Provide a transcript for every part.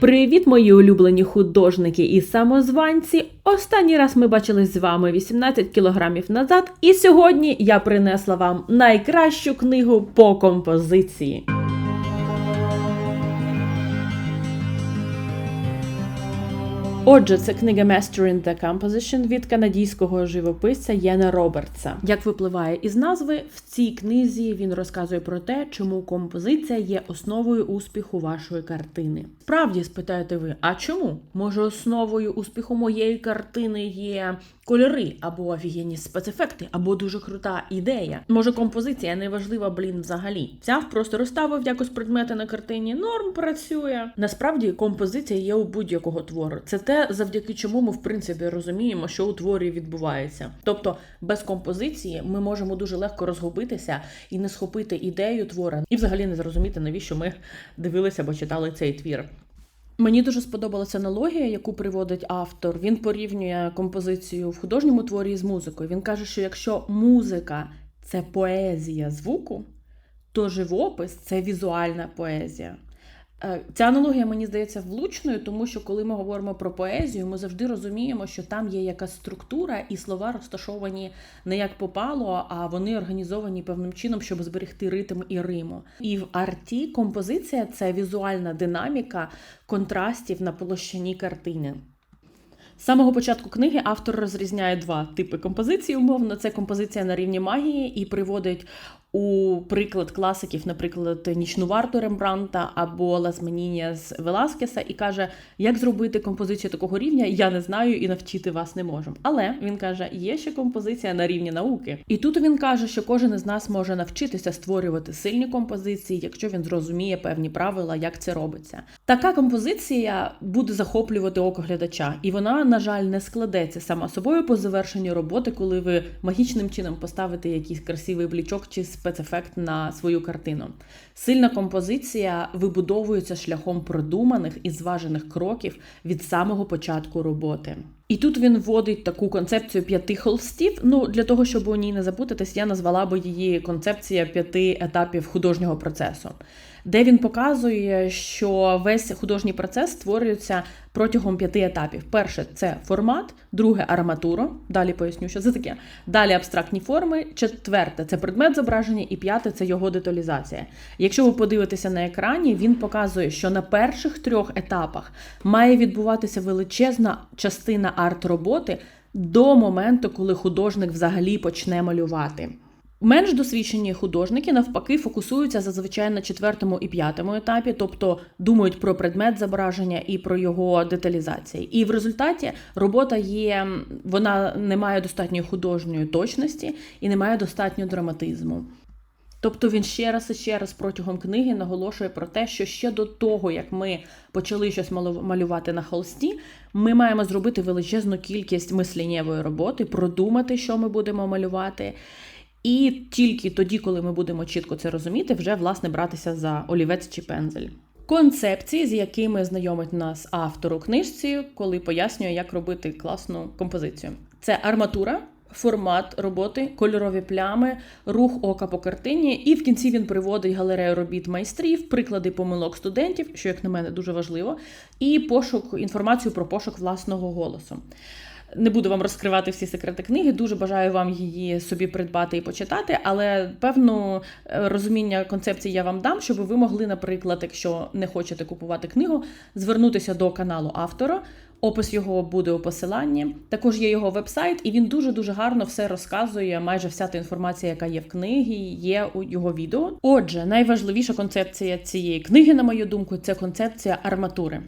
Привіт, мої улюблені художники і самозванці! Останній раз ми бачились з вами 18 кілограмів назад, і сьогодні я принесла вам найкращу книгу по композиції. Отже, це книга Mastering the Composition від канадійського живописця Єна Робертса. Як випливає із назви, в цій книзі він розказує про те, чому композиція є основою успіху вашої картини. Справді спитаєте ви, а чому? Може, основою успіху моєї картини є кольори або офігенні спецефекти, або дуже крута ідея. Може, композиція не важлива, блін, взагалі. Взяв, просто розставив якось предмети на картині. Норм працює. Насправді композиція є у будь-якого твору. Це те, завдяки чому ми в принципі розуміємо, що у творі відбувається. Тобто, без композиції ми можемо дуже легко розгубитися і не схопити ідею твора, і взагалі не зрозуміти, навіщо ми дивилися або читали цей твір. Мені дуже сподобалася аналогія, яку приводить автор. Він порівнює композицію в художньому творі з музикою. Він каже, що якщо музика це поезія звуку, то живопис це візуальна поезія. Е, ця аналогія мені здається влучною, тому що коли ми говоримо про поезію, ми завжди розуміємо, що там є якась структура, і слова розташовані не як попало, а вони організовані певним чином, щоб зберегти ритм і риму. І в арті композиція це візуальна динаміка контрастів на площині картини. З самого початку книги автор розрізняє два типи композиції. Умовно, це композиція на рівні магії і приводить у приклад класиків, наприклад, нічну варту Рембранта або Ласманіння з Веласкеса, і каже, як зробити композицію такого рівня, я не знаю і навчити вас не можу. Але він каже, є ще композиція на рівні науки. І тут він каже, що кожен із нас може навчитися створювати сильні композиції, якщо він зрозуміє певні правила, як це робиться. Така композиція буде захоплювати око глядача, і вона, на жаль, не складеться сама собою по завершенню роботи, коли ви магічним чином поставите якийсь красивий блічок чи спецефект на свою картину. Сильна композиція вибудовується шляхом продуманих і зважених кроків від самого початку роботи. І тут він вводить таку концепцію п'яти холстів. Ну для того, щоб у ній не запутатись, я назвала би її концепція п'яти етапів художнього процесу, де він показує, що весь художній процес створюється протягом п'яти етапів. Перше це формат, друге арматура. Далі поясню, що це таке. Далі абстрактні форми. Четверте це предмет зображення, і п'яте це його деталізація. Якщо ви подивитеся на екрані, він показує, що на перших трьох етапах має відбуватися величезна частина арт-роботи до моменту, коли художник взагалі почне малювати. Менш досвідчені художники навпаки фокусуються зазвичай на четвертому і п'ятому етапі, тобто думають про предмет зображення і про його деталізації. І в результаті робота є, вона не має достатньої художньої точності і не має достатньо драматизму. Тобто він ще раз і ще раз протягом книги наголошує про те, що ще до того, як ми почали щось малювати на холсті, ми маємо зробити величезну кількість мисліннєвої роботи, продумати, що ми будемо малювати. І тільки тоді, коли ми будемо чітко це розуміти, вже власне братися за олівець чи пензель. Концепції, з якими знайомить нас автор у книжці, коли пояснює, як робити класну композицію. Це арматура, формат роботи, кольорові плями, рух ока по картині, і в кінці він приводить галерею робіт майстрів, приклади помилок студентів, що, як на мене, дуже важливо, і пошук інформацію про пошук власного голосу. Не буду вам розкривати всі секрети книги, дуже бажаю вам її собі придбати і почитати, але певну е, розуміння концепції я вам дам, щоб ви могли, наприклад, якщо не хочете купувати книгу, звернутися до каналу автора. Опис його буде у посиланні. Також є його вебсайт, і він дуже-дуже гарно все розказує. Майже вся та інформація, яка є в книгі, є у його відео. Отже, найважливіша концепція цієї книги, на мою думку, це концепція арматури.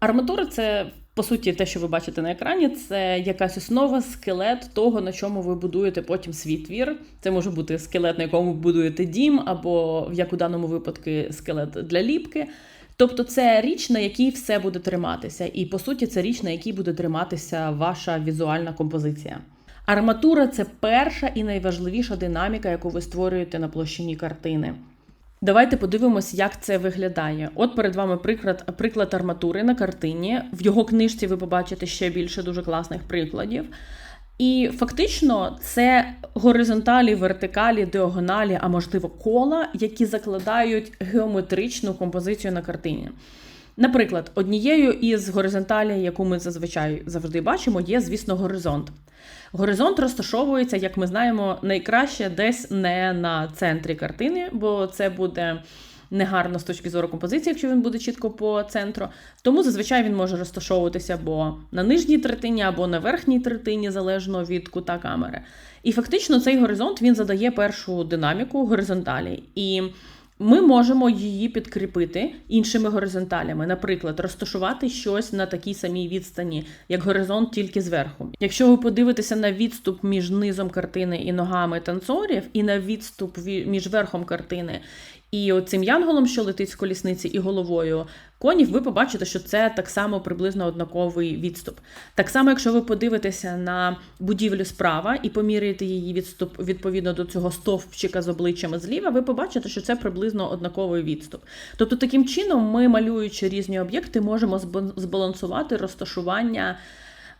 Арматура це по суті, те, що ви бачите на екрані, це якась основа, скелет того, на чому ви будуєте потім свій твір. Це може бути скелет, на якому ви будуєте дім, або як у даному випадку скелет для ліпки. Тобто це річ, на якій все буде триматися, і по суті, це річ, на якій буде триматися ваша візуальна композиція. Арматура це перша і найважливіша динаміка, яку ви створюєте на площині картини. Давайте подивимось, як це виглядає. От перед вами приклад приклад арматури на картині. В його книжці ви побачите ще більше дуже класних прикладів. І фактично це горизонталі, вертикалі, діагоналі, а можливо, кола, які закладають геометричну композицію на картині. Наприклад, однією із горизонталей, яку ми зазвичай завжди бачимо, є, звісно, горизонт. Горизонт розташовується, як ми знаємо, найкраще десь не на центрі картини, бо це буде негарно з точки зору композиції, якщо він буде чітко по центру. Тому зазвичай він може розташовуватися або на нижній третині, або на верхній третині, залежно від кута камери. І фактично цей горизонт він задає першу динаміку горизонталі. І ми можемо її підкріпити іншими горизонталями, наприклад, розташувати щось на такій самій відстані, як горизонт, тільки зверху. Якщо ви подивитеся на відступ між низом картини і ногами танцорів, і на відступ між верхом картини і оцим янголом, що летить з колісниці, і головою конів, ви побачите, що це так само приблизно однаковий відступ. Так само, якщо ви подивитеся на будівлю справа і поміряєте її відступ відповідно до цього стовпчика з обличчями зліва, ви побачите, що це приблизно однаковий відступ. Тобто, таким чином, ми, малюючи різні об'єкти, можемо збалансувати розташування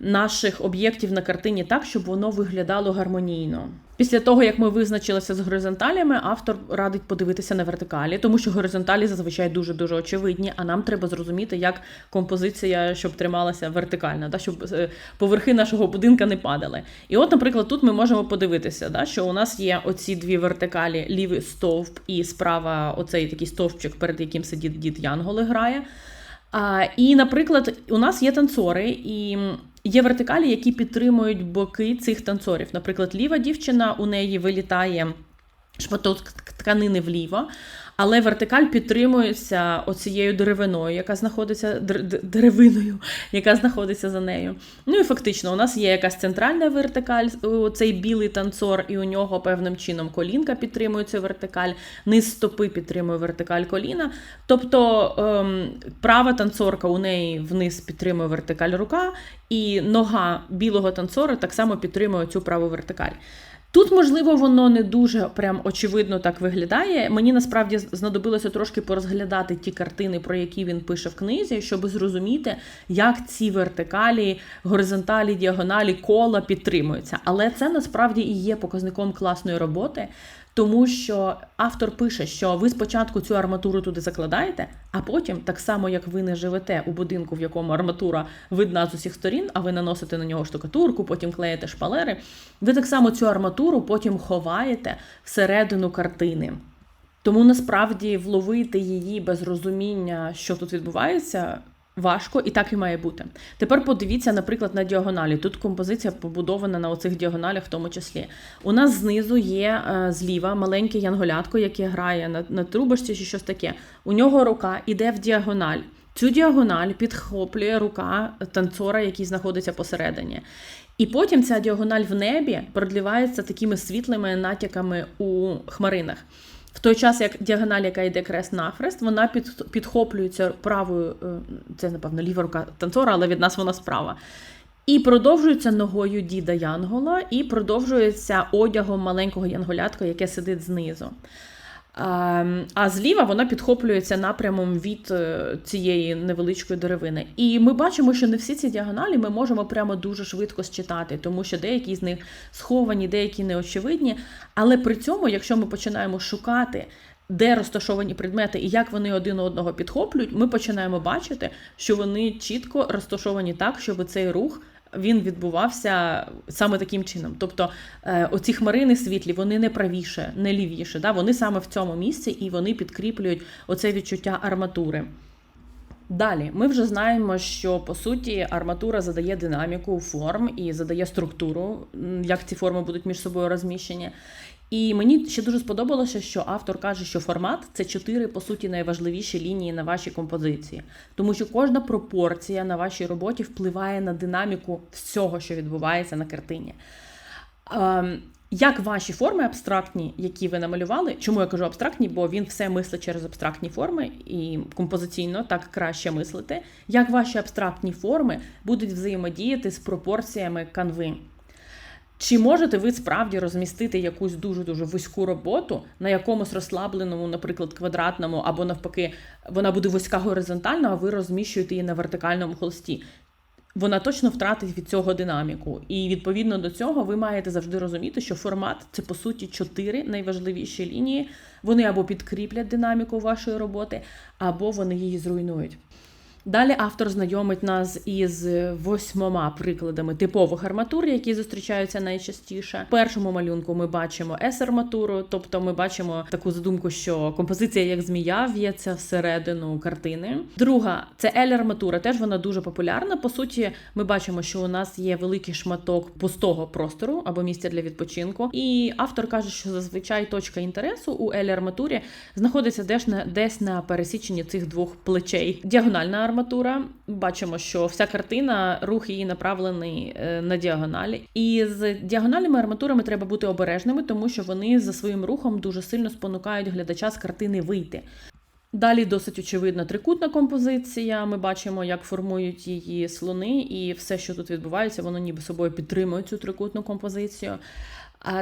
наших об'єктів на картині так, щоб воно виглядало гармонійно. Після того, як ми визначилися з горизонталями, автор радить подивитися на вертикалі, тому що горизонталі зазвичай дуже дуже очевидні, а нам треба зрозуміти, як композиція, щоб трималася вертикальна, да, щоб е, поверхи нашого будинка не падали. І от, наприклад, тут ми можемо подивитися, да, що у нас є оці дві вертикалі, лівий стовп і справа оцей такий стовпчик, перед яким сидить дід Янголи грає. А, І, наприклад, у нас є танцори, і Є вертикалі, які підтримують боки цих танцорів. Наприклад, ліва дівчина у неї вилітає шматок тканини вліво, але вертикаль підтримується оцією деревиною, яка знаходиться деревиною, яка знаходиться за нею. Ну і фактично, у нас є якась центральна вертикаль, цей білий танцор, і у нього певним чином колінка підтримує цю вертикаль, низ стопи підтримує вертикаль коліна. Тобто ем, права танцорка у неї вниз підтримує вертикаль рука, і нога білого танцора так само підтримує цю праву вертикаль. Тут, можливо, воно не дуже прям очевидно так виглядає. Мені насправді знадобилося трошки порозглядати ті картини, про які він пише в книзі, щоб зрозуміти, як ці вертикалі, горизонталі, діагоналі, кола підтримуються. Але це насправді і є показником класної роботи, тому що автор пише, що ви спочатку цю арматуру туди закладаєте, а потім, так само як ви не живете у будинку, в якому арматура видна з усіх сторін, а ви наносите на нього штукатурку, потім клеїте шпалери. Ви так само цю арматуру потім ховаєте всередину картини. Тому насправді вловити її без розуміння, що тут відбувається, Важко і так і має бути. Тепер подивіться, наприклад, на діагоналі. Тут композиція побудована на оцих діагоналях, в тому числі. У нас знизу є е, зліва маленьке янголятко, яке грає на на трубочці чи щось таке. У нього рука йде в діагональ. Цю діагональ підхоплює рука танцора, який знаходиться посередині. І потім ця діагональ в небі продлівається такими світлими натяками у хмаринах. В той час, як діагональ, яка йде крест нахрест, вона під, підхоплюється правою, е, це, напевно, ліва рука танцора, але від нас вона справа. І продовжується ногою діда Янгола, і продовжується одягом маленького янголятка, яке сидить знизу. Ем, а зліва вона підхоплюється напрямом від е, цієї невеличкої деревини. І ми бачимо, що не всі ці діагоналі ми можемо прямо дуже швидко считати, тому що деякі з них сховані, деякі неочевидні. Але при цьому, якщо ми починаємо шукати, де розташовані предмети і як вони один одного підхоплюють, ми починаємо бачити, що вони чітко розташовані так, щоб цей рух він відбувався саме таким чином. Тобто е, оці хмарини світлі, вони не правіше, не лівіше. Да? Вони саме в цьому місці і вони підкріплюють оце відчуття арматури. Далі, ми вже знаємо, що по суті арматура задає динаміку форм і задає структуру, як ці форми будуть між собою розміщені. І мені ще дуже сподобалося, що автор каже, що формат це чотири, по суті, найважливіші лінії на вашій композиції, тому що кожна пропорція на вашій роботі впливає на динаміку всього, що відбувається на картині. Ем, як ваші форми абстрактні, які ви намалювали, чому я кажу абстрактні? Бо він все мислить через абстрактні форми і композиційно так краще мислити. Як ваші абстрактні форми будуть взаємодіяти з пропорціями канви? Чи можете ви справді розмістити якусь дуже-дуже вузьку роботу на якомусь розслабленому, наприклад, квадратному, або навпаки, вона буде вузька горизонтальна, а ви розміщуєте її на вертикальному холсті? Вона точно втратить від цього динаміку. І відповідно до цього ви маєте завжди розуміти, що формат це по суті чотири найважливіші лінії. Вони або підкріплять динаміку вашої роботи, або вони її зруйнують. Далі автор знайомить нас із восьмома прикладами типових арматур, які зустрічаються найчастіше. В першому малюнку ми бачимо S-арматуру, тобто ми бачимо таку задумку, що композиція як змія в'ється всередину картини. Друга це L-арматура, теж вона дуже популярна. По суті, ми бачимо, що у нас є великий шматок пустого простору або місця для відпочинку. І автор каже, що зазвичай точка інтересу у L-арматурі знаходиться десь на десь на пересіченні цих двох плечей. Діагональна арматура. Бачимо, що вся картина, рух її направлений е, на діагоналі. І з діагональними арматурами треба бути обережними, тому що вони за своїм рухом дуже сильно спонукають глядача з картини вийти. Далі досить очевидна трикутна композиція. Ми бачимо, як формують її слони, і все, що тут відбувається, воно ніби собою підтримує цю трикутну композицію.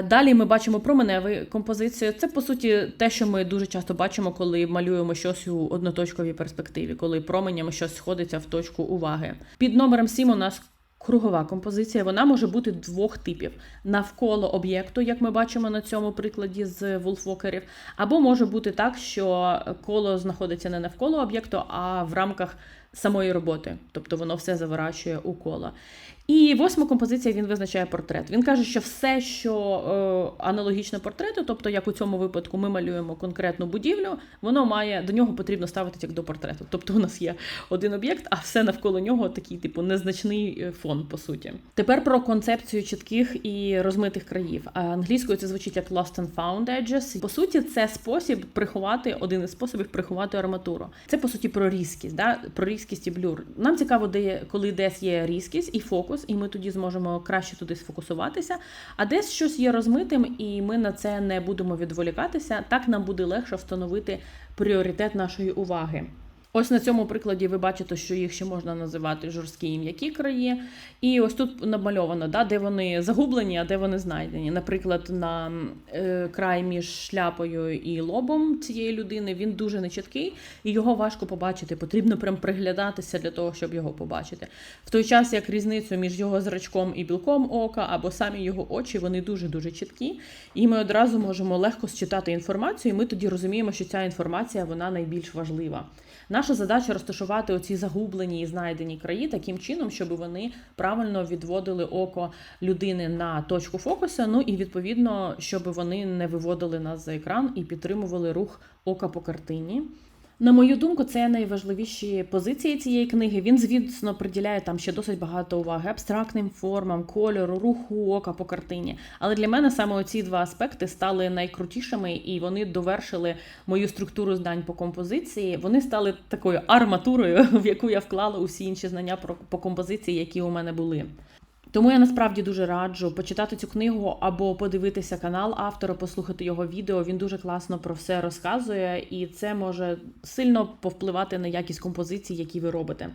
Далі ми бачимо променеву композицію. Це по суті те, що ми дуже часто бачимо, коли малюємо щось у одноточковій перспективі, коли променями щось сходиться в точку уваги. Під номером 7 у нас кругова композиція. Вона може бути двох типів: навколо об'єкту, як ми бачимо на цьому прикладі з вулфвокерів, або може бути так, що коло знаходиться не навколо об'єкту, а в рамках самої роботи, тобто воно все заворачує у коло. І восьма композиція він визначає портрет. Він каже, що все, що е, аналогічно портрету, тобто як у цьому випадку ми малюємо конкретну будівлю, воно має до нього потрібно ставитися як до портрету. Тобто у нас є один об'єкт, а все навколо нього такий, типу, незначний е, фон, по суті. Тепер про концепцію чітких і розмитих країв. Англійською це звучить як lost and found edges. По суті, це спосіб приховати один із способів приховати арматуру. Це по суті про різкість, да? про різкість і блюр. Нам цікаво, де коли десь є різкість і фокус, і ми тоді зможемо краще туди сфокусуватися. А десь щось є розмитим, і ми на це не будемо відволікатися. Так нам буде легше встановити пріоритет нашої уваги. Ось на цьому прикладі ви бачите, що їх ще можна називати жорсткі і м'які краї. І ось тут намальовано, да, де вони загублені, а де вони знайдені. Наприклад, на е, край між шляпою і лобом цієї людини він дуже нечіткий, і його важко побачити. Потрібно прям приглядатися для того, щоб його побачити. В той час, як різницю між його зрачком і білком ока, або самі його очі, вони дуже-дуже чіткі. І ми одразу можемо легко считати інформацію, і ми тоді розуміємо, що ця інформація вона найбільш важлива. Наша задача розташувати оці загублені і знайдені краї таким чином, щоб вони правильно відводили око людини на точку фокуса. Ну і відповідно, щоб вони не виводили нас за екран і підтримували рух ока по картині. На мою думку, це найважливіші позиції цієї книги. Він, звісно, приділяє там ще досить багато уваги абстрактним формам, кольору, руху ока по картині. Але для мене саме ці два аспекти стали найкрутішими, і вони довершили мою структуру знань по композиції. Вони стали такою арматурою, в яку я вклала усі інші знання про по композиції, які у мене були. Тому я насправді дуже раджу почитати цю книгу або подивитися канал автора, послухати його відео. Він дуже класно про все розказує, і це може сильно повпливати на якість композицій, які ви робите.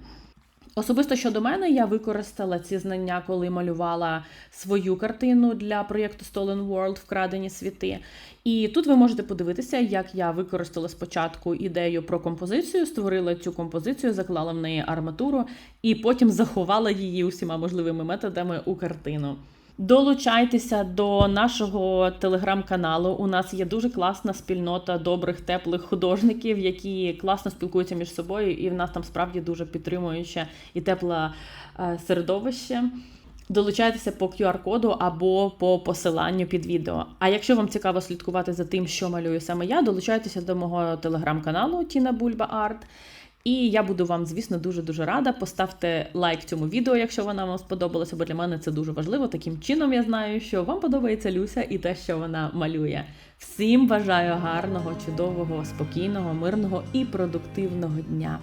Особисто щодо мене, я використала ці знання, коли малювала свою картину для проєкту Stolen World Вкрадені світи. І тут ви можете подивитися, як я використала спочатку ідею про композицію, створила цю композицію, заклала в неї арматуру і потім заховала її усіма можливими методами у картину. Долучайтеся до нашого телеграм-каналу. У нас є дуже класна спільнота добрих, теплих художників, які класно спілкуються між собою, і в нас там справді дуже підтримуюче і тепле е, середовище. Долучайтеся по QR-коду або по посиланню під відео. А якщо вам цікаво слідкувати за тим, що малюю саме я, долучайтеся до мого телеграм-каналу Тіна Бульба Арт. І я буду вам, звісно, дуже-дуже рада. Поставте лайк цьому відео, якщо вона вам сподобалася, бо для мене це дуже важливо. Таким чином я знаю, що вам подобається Люся і те, що вона малює. Всім бажаю гарного, чудового, спокійного, мирного і продуктивного дня.